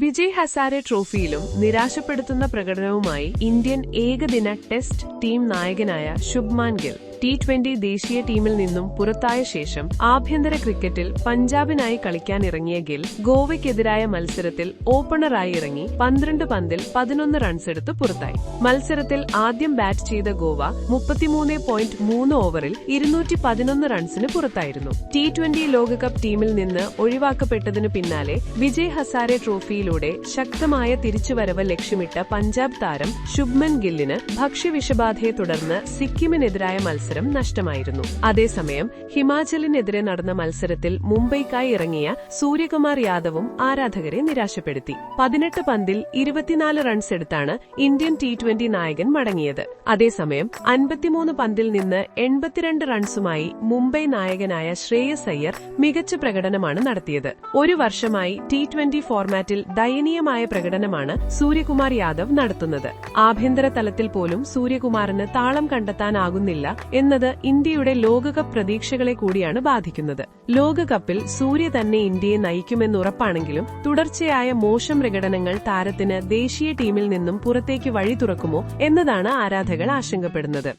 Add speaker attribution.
Speaker 1: വിജയ് ഹസാരെ ട്രോഫിയിലും നിരാശപ്പെടുത്തുന്ന പ്രകടനവുമായി ഇന്ത്യൻ ഏകദിന ടെസ്റ്റ് ടീം നായകനായ ശുഭ്മാൻ ഗിൽ. ടി ട്വന്റി ദേശീയ ടീമിൽ നിന്നും പുറത്തായ ശേഷം ആഭ്യന്തര ക്രിക്കറ്റിൽ പഞ്ചാബിനായി കളിക്കാനിറങ്ങിയ ഗിൽ ഗോവയ്ക്കെതിരായ മത്സരത്തിൽ ഓപ്പണറായി ഇറങ്ങി പന്ത്രണ്ട് പന്തിൽ പതിനൊന്ന് റൺസെടുത്ത് പുറത്തായി. മത്സരത്തിൽ ആദ്യം ബാറ്റ് ചെയ്ത ഗോവ മുപ്പത്തിമൂന്ന് പോയിന്റ് മൂന്ന് ഓവറിൽ ഇരുന്നൂറ്റി പതിനൊന്ന് റൺസിന് പുറത്തായിരുന്നു. ടി ട്വന്റി ലോകകപ്പ് ടീമിൽ നിന്ന് ഒഴിവാക്കപ്പെട്ടതിനു പിന്നാലെ വിജയ് ഹസാരെ ട്രോഫിയിലൂടെ ശക്തമായ തിരിച്ചുവരവ് ലക്ഷ്യമിട്ട പഞ്ചാബ് താരം ശുഭ്മൻ ഗില്ലിന് ഭക്ഷ്യവിഷബാധയെ തുടർന്ന് സിക്കിമിനെതിരായ മത്സരം നഷ്ടമായിരുന്നു. അതേസമയം ഹിമാചലിനെതിരെ നടന്ന മത്സരത്തിൽ മുംബൈക്കായി ഇറങ്ങിയ സൂര്യകുമാർ യാദവും ആരാധകരെ നിരാശപ്പെടുത്തി. പതിനെട്ട് പന്തിൽ ഇരുപത്തിനാല് റൺസ് എടുത്താണ് ഇന്ത്യൻ ടി ട്വന്റി നായകൻ മടങ്ങിയത്. അതേസമയം അൻപത്തിമൂന്ന് പന്തിൽ നിന്ന് എൺപത്തിരണ്ട് റൺസുമായി മുംബൈ നായകനായ ശ്രേയസ് അയ്യർ മികച്ച പ്രകടനമാണ് നടത്തിയത്. ഒരു വർഷമായി ടി ട്വന്റി ഫോർമാറ്റിൽ ദയനീയമായ പ്രകടനമാണ് സൂര്യകുമാർ യാദവ് നടത്തുന്നത്. ആഭ്യന്തര തലത്തിൽ പോലും സൂര്യകുമാറിന് താളം കണ്ടെത്താനാകുന്നില്ല എന്നത് ഇന്ത്യയുടെ ലോകകപ്പ് പ്രതീക്ഷകളെ കൂടിയാണ് ബാധിക്കുന്നത്. ലോകകപ്പിൽ സൂര്യ തന്നെ ഇന്ത്യയെ നയിക്കുമെന്നുറപ്പാണെങ്കിലും തുടർച്ചയായ മോശം പ്രകടനങ്ങൾ താരത്തിന് ദേശീയ ടീമിൽ നിന്നും പുറത്തേക്ക് വഴി തുറക്കുമോ എന്നതാണ് ആരാധകർ ആശങ്കപ്പെടുന്നത്.